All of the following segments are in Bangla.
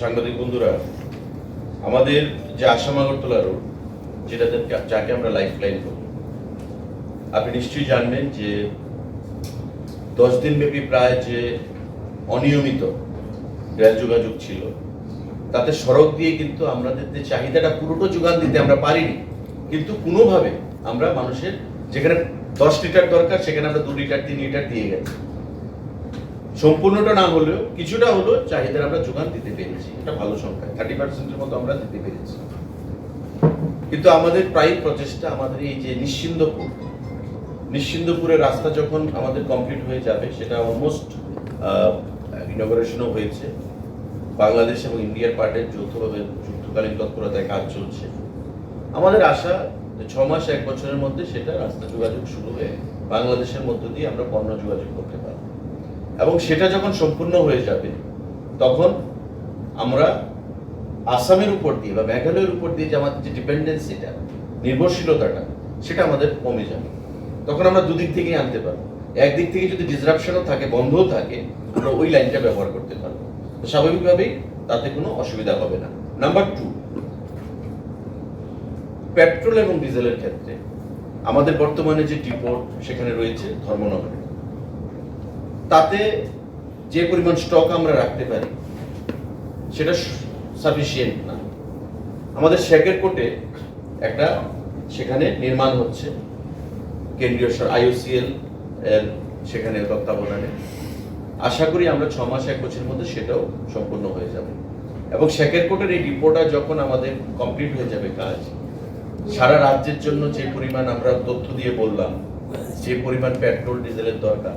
সাংবাদিক বন্ধুরা, আমাদের যে আসাম আগরতলা রোড যেটা যাকে আমরা লাইফ লাইন বলি, আপনি নিশ্চয়ই জানবেন যে দশ দিন ব্যাপী প্রায় যে অনিয়মিত রেল যোগাযোগ ছিল, তাতে সড়ক দিয়ে কিন্তু আমাদের যে চাহিদাটা পুরোটা যোগান দিতে আমরা পারিনি। কিন্তু কোনোভাবে আমরা মানুষের যেখানে দশ লিটার দরকার, সেখানে আমরা দু লিটার, তিন লিটার দিয়ে গেছি। সম্পূর্ণটা না হলেও কিছুটা হলো চাহিদার আমরা যোগান দিতে পেরেছি। এটা ভালো সংখ্যা থার্টি পার্সেন্টের মতো আমরা দিতে পেরেছি। কিন্তু আমাদের প্রায় প্রচেষ্টা আমাদের এই যে নিশ্চিন্দপুর, নিশ্চিন্দপুরের রাস্তা যখন আমাদের কমপ্লিট হয়ে যাবে, সেটা অলমোস্ট ইনগরেশনও হয়েছে। বাংলাদেশ এবং ইন্ডিয়ার পার্টের যৌথভাবে যুদ্ধকালীন তৎপরতায় কাজ চলছে। আমাদের আশা যে ছ মাস এক বছরের মধ্যে সেটা রাস্তা যোগাযোগ শুরু হয়ে বাংলাদেশের মধ্য দিয়ে আমরা পণ্য যোগাযোগ করতে পারব। এবং সেটা যখন সম্পূর্ণ হয়ে যাবে, তখন আমরা আসামের উপর দিয়ে বা মেঘালয়ের উপর দিয়ে যে আমাদের যে ডিপেন্ডেন্সিটা, নির্ভরশীলতাটা, সেটা আমাদের কমে যাবে। তখন আমরা দুদিক থেকেই আনতে পারব। একদিক থেকে যদি ডিসরাপশনও থাকে, বন্ধও থাকে, আমরা ওই লাইনটা ব্যবহার করতে পারব। তো স্বাভাবিকভাবেই তাতে কোনো অসুবিধা হবে না। নাম্বার টু পেট্রোল এবং ডিজেলের ক্ষেত্রে আমাদের বর্তমানে যে ডিপোর্ট সেখানে রয়েছে ধর্মনগরে। তাতে যে পরিমাণ স্টক আমরা রাখতে পারি, সেটা সাফিসিয়েন্ট না। আমাদের শেখের কোটে একটা সেখানে নির্মাণ হচ্ছে, কেন্দ্রীয় আইওসিএল এর সেখানে তত্ত্বাবধানে। আশা করি আমরা ছ মাস, এক বছরের মধ্যে সেটাও সম্পূর্ণ হয়ে যাবে। এবং শেখের কোটের এই ডিপোটা যখন আমাদের কমপ্লিট হয়ে যাবে কাজ, সারা রাজ্যের জন্য যে পরিমাণ আমরা তথ্য দিয়ে বললাম, যে পরিমাণ পেট্রোল ডিজেলের দরকার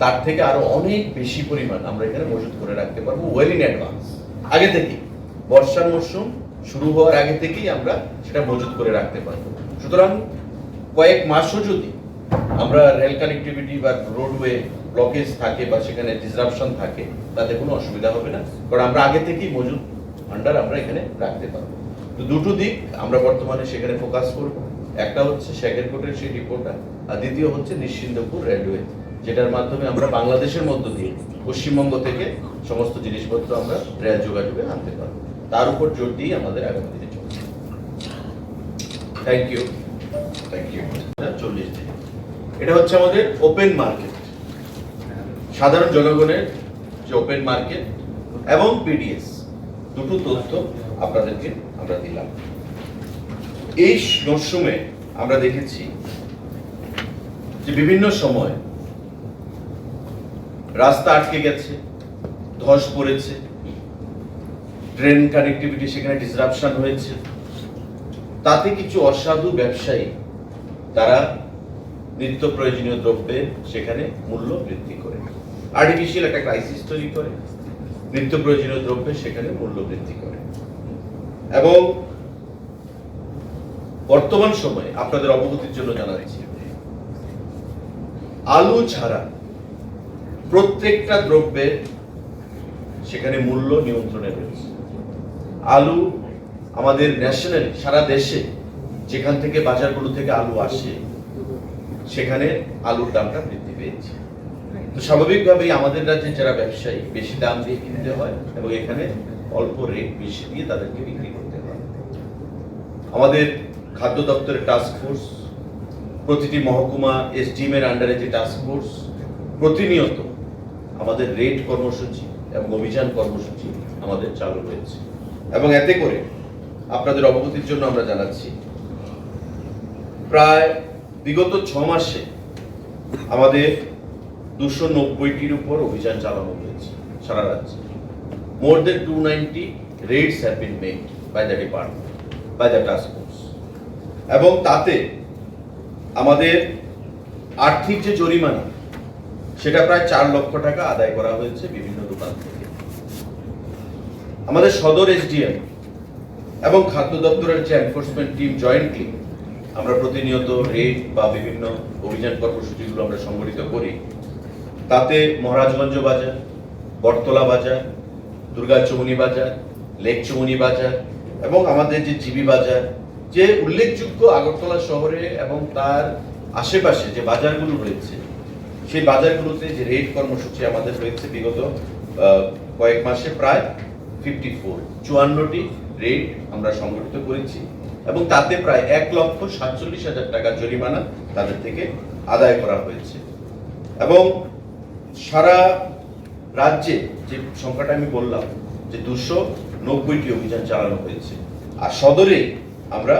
তার থেকে আরও অনেক বেশি পরিমাণ আমরা এখানে মজুত করে রাখতে পারব ওয়েল ইন অ্যাডভান্স আগে থেকে বর্ষার মরশুম শুরু হওয়ার আগে থেকেই আমরা সেটা মজুত করে রাখতে পারব। সুতরাং কয়েক মাসও যদি আমরা রেল কানেক্টিভিটি বা রোডওয়ে ব্লকেজ থাকে বা সেখানে ডিসরাপশন থাকে, তাতে কোনো অসুবিধা হবে না। কারণ আমরা আগে থেকেই মজুদ ভান্ডার আমরা এখানে রাখতে পারব। তো দুটো দিক আমরা বর্তমানে সেখানে ফোকাস করব। একটা হচ্ছে শেখেরকোটের সেই ডিপোটা আর দ্বিতীয় হচ্ছে নিশ্চিন্দপুর রেলওয়ে যেটার মাধ্যমে আমরা বাংলাদেশের মধ্য দিয়ে পশ্চিমবঙ্গ থেকে সমস্ত জিনিসপত্র আমরা রেল যোগাযোগে আনতে পারব। তার উপর জোর দিয়ে আমাদের আগামী দিনে চলছে। থ্যাংক ইউ থ্যাংক ইউ চল্লিশ দিন। এটা হচ্ছে আমাদের ওপেন মার্কেট সাধারণ জনগণের যে ওপেন মার্কেট এবং পিডিএস দুটো তথ্য আপনাদেরকে আমরা দিলাম। এই মরশুমে আমরা দেখেছি যে বিভিন্ন সময় রাস্তা আটকে গেছে, ধস পড়েছে ট্রেন কানেক্টিভিটি সেখানে ডিসরাপশন হয়েছে। তাতে কিছু অসাধু ব্যবসায়ী, তারা নিত্য প্রয়োজনীয় দ্রব্যের সেখানে মূল্য বৃদ্ধি করে। আর্টিফিশিয়াল একটা ক্রাইসিস তৈরি করে, নিত্য প্রয়োজনীয় দ্রব্যের সেখানে মূল্য বৃদ্ধি করে। এবং বর্তমান সময়ে আপনাদের অবগতির জন্য জানাচ্ছি, আলু ছাড়া প্রত্যেকটা দ্রব্যের সেখানে মূল্য নিয়ন্ত্রণে রয়েছে। আলু আমাদের ন্যাশনাল, সারা দেশে যেখান থেকে বাজারগুলো থেকে আলু আসে, সেখানে আলুর দামটা বৃদ্ধি পেয়েছে। তো স্বাভাবিকভাবেই আমাদের রাজ্যে যারা ব্যবসায়ী, বেশি দাম দিয়ে কিনতে হয় এবং এখানে অল্প রেট বেশি দিয়ে তাদেরকে বিক্রি করতে হয়। আমাদের খাদ্য দপ্তরের টাস্ক ফোর্স প্রতিটি মহকুমা এসডিএম এর আন্ডারে যে টাস্ক ফোর্স প্রতিনিয়ত আমাদের রেড কর্মসূচি এবং অভিযান কর্মসূচি আমাদের চালু রয়েছে। এবং এতে করে আপনাদের অবগতির জন্য আমরা জানাচ্ছি, প্রায় বিগত ছ মাসে আমাদের দুশো নব্বইটির উপর অভিযান চালানো হয়েছে সারা রাজ্যে। More than two ninety raids have been made by the department by the task force এবং তাতে আমাদের আর্থিক যে জরিমানা সেটা প্রায় চার লক্ষ টাকা আদায় করা হয়েছে বিভিন্ন দোকান থেকে। আমাদের সদর এসডিএম এবং খাদ্য দপ্তরের যে এনফোর্সমেন্ট টিম জয়েন্টলি আমরা প্রতিনিয়ত রেড বা বিভিন্ন অভিযান কর্মসূচিগুলো আমরা সংগঠিত করি। তাতে মহারাজগঞ্জ বাজার, বটতলা বাজার দুর্গা চৌমনি বাজার, লেক চৌমনি বাজার এবং আমাদের যে জিবি বাজার, যে উল্লেখযোগ্য আগরতলা শহরে এবং তার আশেপাশে যে বাজারগুলো রয়েছে সেই বাজারগুলোতে যে রেড কর্মসূচি আমাদের রয়েছে বিগত কয়েক মাসে প্রায় ফিফটি ফোর চুয়ান্নটি রেড আমরা সংগঠিত করেছি এবং তাতে প্রায় এক লক্ষ সাতচল্লিশ হাজার টাকা জরিমানা তাদের থেকে আদায় করা হয়েছে। এবং সারা রাজ্যে যে সংখ্যাটা আমি বললাম, যে দুশো নব্বইটি অভিযান চালানো হয়েছে, আর সদরে আমরা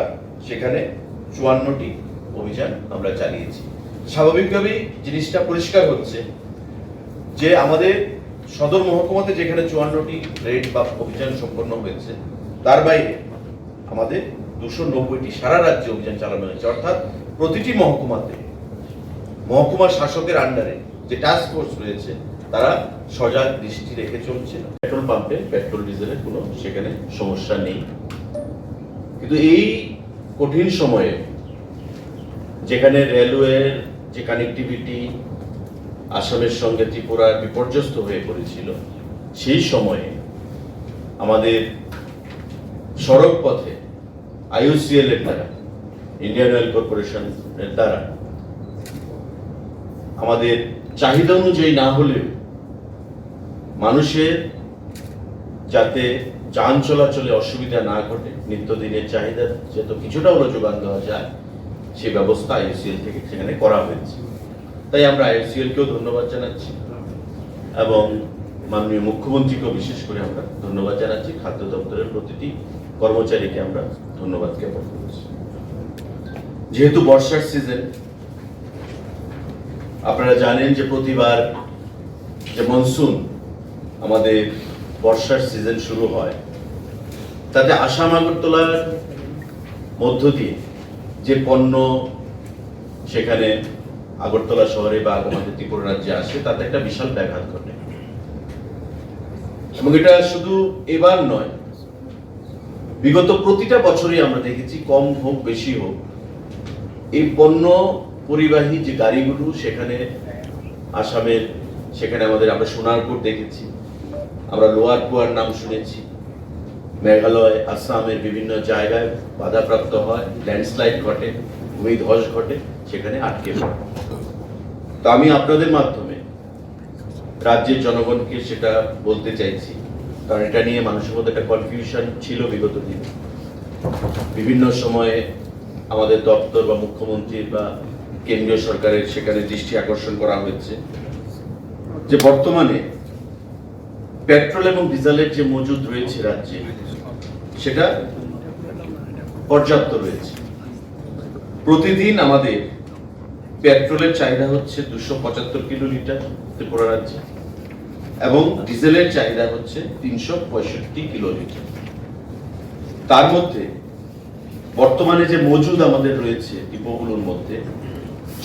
সেখানে চুয়ান্নটি অভিযান আমরা চালিয়েছি। স্বাভাবিকভাবেই জিনিসটা পরিষ্কার হচ্ছে যে আমাদের সদর মহকুমাতে যেখানে চুয়ান্নটি রেড বা অভিযান সম্পন্ন হয়েছে, তার বাইরে আমাদের দুশো নব্বইটি সারা রাজ্যে অভিযান চালানো হয়েছে। অর্থাৎ প্রতিটি মহকুমাতে, মহকুমা শাসকের আন্ডারে যে টাস্ক ফোর্স রয়েছে, তারা সজাগ দৃষ্টি রেখে চলছে। পেট্রোল পাম্পে পেট্রোল ডিজেলের কোনো সেখানে সমস্যা নেই। কিন্তু এই কঠিন সময়ে যেখানে রেলওয়ের যে কানেক্টিভিটি আসামের সঙ্গে ত্রিপুরা বিপর্যস্ত হয়ে পড়েছিল, সেই সময়ে আমাদের সড়ক পথে আইওসিএল এর দ্বারা ইন্ডিয়ান অয়েল কর্পোরেশনের দ্বারা, আমাদের চাহিদা অনুযায়ী না হলেও মানুষের যাতে যান চলাচলে অসুবিধা না ঘটে, নিত্যদিনের চাহিদা যাতে কিছুটা হলো যোগান দেওয়া যায় সে ব্যবস্থা আইওসিএল থেকে সেখানে করা হয়েছে। তাই আমরা আইওসিএল কেও ধন্যবাদ জানাচ্ছি এবং মাননীয় মুখ্যমন্ত্রীকেও বিশেষ করে আমরা ধন্যবাদ জানাচ্ছি। খাদ্য দপ্তরের প্রতিটি কর্মচারীকে আমরা ধন্যবাদ জ্ঞাপন করছি। যেহেতু বর্ষার সিজন, আপনারা জানেন যে প্রতিবার যে মনসুন আমাদের বর্ষার সিজন শুরু হয়, তাতে আসাম, আগরতলার মধ্য দিয়ে যে পণ্য সেখানে আগরতলা শহরে বা আমাদের ত্রিপুরা রাজ্যে আসে, তাতে একটা বিশাল ব্যাঘাত ঘটে। এবং এটা শুধু এবার নয়, বিগত প্রতিটা বছরই আমরা দেখেছি কম হোক, বেশি হোক, এই পণ্য পরিবাহী যে গাড়িগুলো সেখানে আসামের, সেখানে আমাদের আমরা সোনারপুর দেখেছি, আমরা লোয়ার কুয়ার নাম শুনেছি মেঘালয়, আসামের বিভিন্ন জায়গায় বাধাপ্রাপ্ত হয় ল্যান্ডস্লাইড ঘটে, ভূমিধস ঘটে, সেখানে আটকে পড়ে। তো আমি আপনাদের মাধ্যমে রাজ্যের জনগণকে সেটা বলতে চাইছি, কারণ এটা নিয়ে মানুষের মধ্যে একটা কনফিউশন ছিল বিগত দিনে। বিভিন্ন সময়ে আমাদের দপ্তর বা মুখ্যমন্ত্রীর বা কেন্দ্রীয় সরকারের সেখানে দৃষ্টি আকর্ষণ করা হয়েছে যে বর্তমানে পেট্রোল এবং ডিজেলের যে মজুদ রয়েছে রাজ্যে, সেটা পর্যাপ্ত রয়েছে। প্রতিদিন আমাদের পেট্রোলের চাহিদা হচ্ছে দুশো পঁচাত্তর কিলো লিটার ত্রিপুরা রাজ্যে, এবং ডিজেলের চাহিদা হচ্ছে তিনশো পঁয়ষট্টি কিলো লিটার তার মধ্যে বর্তমানে যে মজুদ আমাদের রয়েছে ডিপোগুলোর মধ্যে,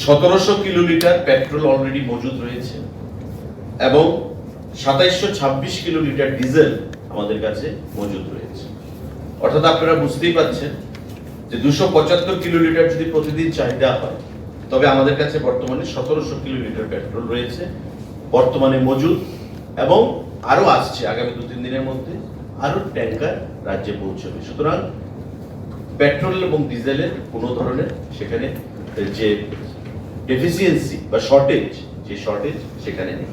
সতেরোশো কিলো লিটার পেট্রোল অলরেডি মজুদ রয়েছে, এবং সাতাইশশো ছাব্বিশ কিলো লিটার ডিজেল আমাদের কাছে মজুদ রয়েছে। অর্থাৎ আপনারা বুঝতেই পাচ্ছেন যে দুশো পঁচাত্তর কিলো লিটার যদি প্রতিদিন চাহিদা হয়, তবে আমাদের কাছে বর্তমানে সতেরোশো কিলো লিটার পেট্রোল রয়েছে, বর্তমানে মজুদ এবং আরও আসছে আগামী দু তিন দিনের মধ্যে আরও ট্যাঙ্কার রাজ্যে পৌঁছবে। সুতরাং পেট্রোল এবং ডিজেলের কোনো ধরনের সেখানে যে ডেফিসিয়েন্সি বা শর্টেজ যে শর্টেজ সেখানে নেই।